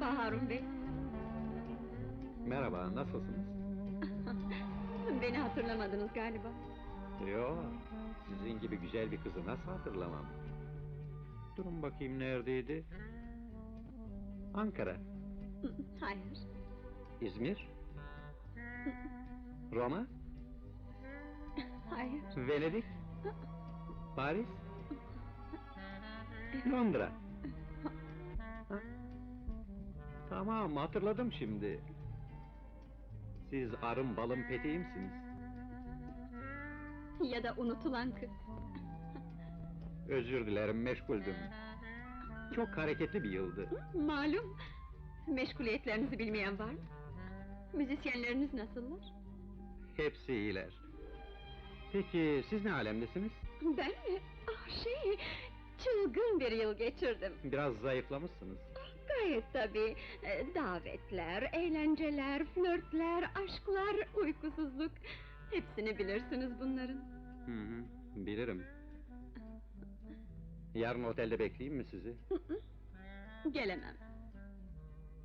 Merhaba Harun Bey. Merhaba, nasılsınız? Beni hatırlamadınız galiba. Yo, sizin gibi güzel bir kızı nasıl hatırlamam? Durun bakayım neredeydi? Ankara, Hayır. İzmir, Roma, Hayır. Venedik, Paris, Londra. Tamam, hatırladım şimdi. Siz arım balım peteğimsiniz. Ya da unutulan kız. Özür dilerim, meşguldüm. Çok hareketli bir yıldı. Malum. Meşguliyetlerinizi bilmeyen var mı? Müzisyenleriniz nasıllar? Hepsi iyiler. Peki siz ne alemdesiniz? Ben mi? Ah şey, çılgın bir yıl geçirdim. Biraz zayıflamışsınız. Gayet tabii. Ee, Davetler, eğlenceler, flörtler, aşklar, uykusuzluk. Hepsini bilirsiniz bunların. Hı hı, bilirim. Yarın otelde bekleyeyim mi sizi? Gelemem.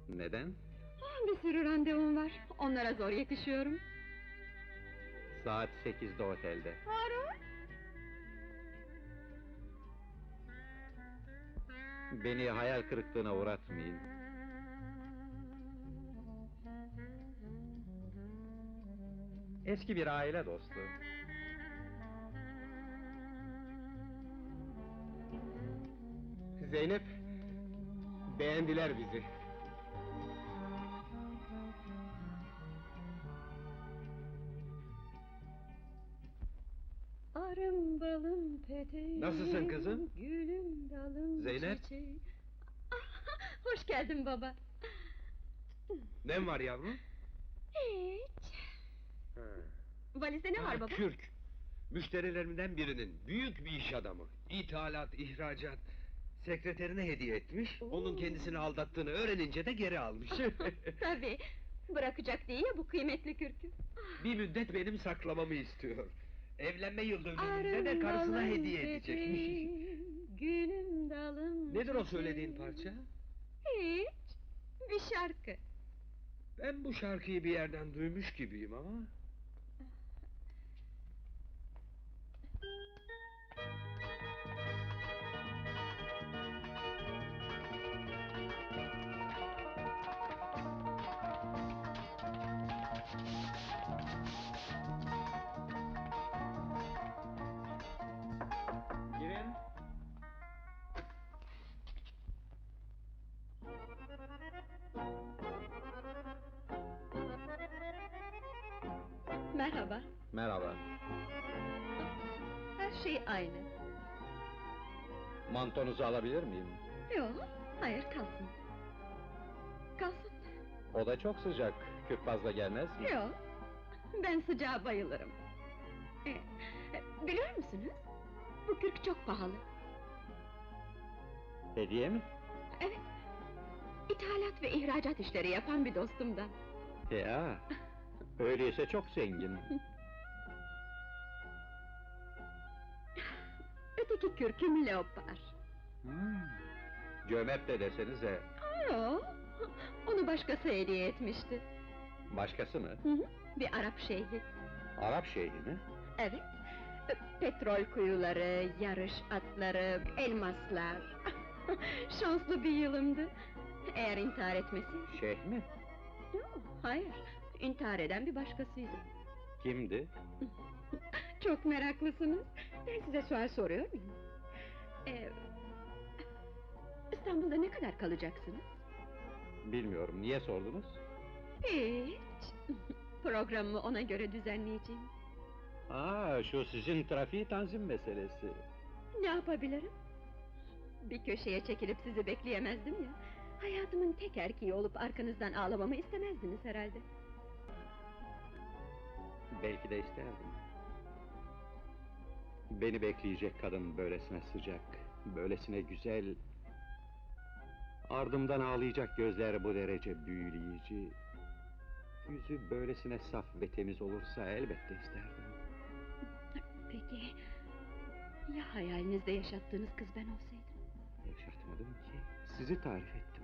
Neden? Ah, Bir sürü randevum var. Onlara zor yetişiyorum. Saat sekizde otelde. Harun! Beni hayal kırıklığına uğratmayın. Eski bir aile dostu. Zeynep, beğendiler bizi. Balım peteğim Nasılsın kızım? Gülüm dalım Zeynep? çiçeğim. Ah, Hoş geldin baba. Ne var yavrum? Hiç. Valizde ne var baba? Kürk. Müşterilerimden birinin büyük bir iş adamı. İthalat, ihracat. Sekreterine hediye etmiş. Oo. Onun kendisini aldattığını öğrenince de geri almış. Tabii. Bırakacak diye ya bu kıymetli kürkü. bir müddet benim saklamamı istiyor. Evlenme yıl dönümünde Arım de karısına hediye peteğim, Gülüm dalım Nedir o söylediğin parça? Hiç. Bir şarkı. Ben bu şarkıyı bir yerden duymuş gibiyim ama... Merhaba. Her şey aynı. Mantonuzu alabilir miyim? Yok, hayır kalsın. Kalsın. O da çok sıcak. Kürk fazla gelmez mi? Yok, ben sıcağa bayılırım. Ee, biliyor musunuz? Bu kürk çok pahalı. Hediye mi? Evet. İthalat ve ihracat işleri yapan bir dostumdan. Ya. Öyleyse çok zengin. kürküm leopar. Hmm. Cömert de desenize. Yok, onu başkası hediye etmişti. Başkası mı? Hı hı, bir Arap şeyhi. Arap şeyhi mi? Evet. Petrol kuyuları, yarış atları, elmaslar. Şanslı bir yılımdı. Eğer intihar etmesi... Şeyh mi? Yok, hayır. İntihar eden bir başkasıydı. Kimdi? Çok meraklısınız. Ben size sual soruyor muyum? İstanbul'da ne kadar kalacaksınız? Bilmiyorum. Niye sordunuz? Hiç. Programımı ona göre düzenleyeceğim. Aa, şu sizin trafiği tanzim meselesi. Ne yapabilirim? Bir köşeye çekilip sizi bekleyemezdim ya. Hayatımın tek erkeği olup arkanızdan ağlamamı istemezdiniz herhalde. Belki de isterdim. Beni bekleyecek kadın böylesine sıcak, böylesine güzel... Ardımdan ağlayacak gözler bu derece büyüleyici... Yüzü böylesine saf ve temiz olursa elbette isterdim. Peki... Ya hayalinizde yaşattığınız kız ben olsaydım? Yaşatmadım ki, sizi tarif ettim.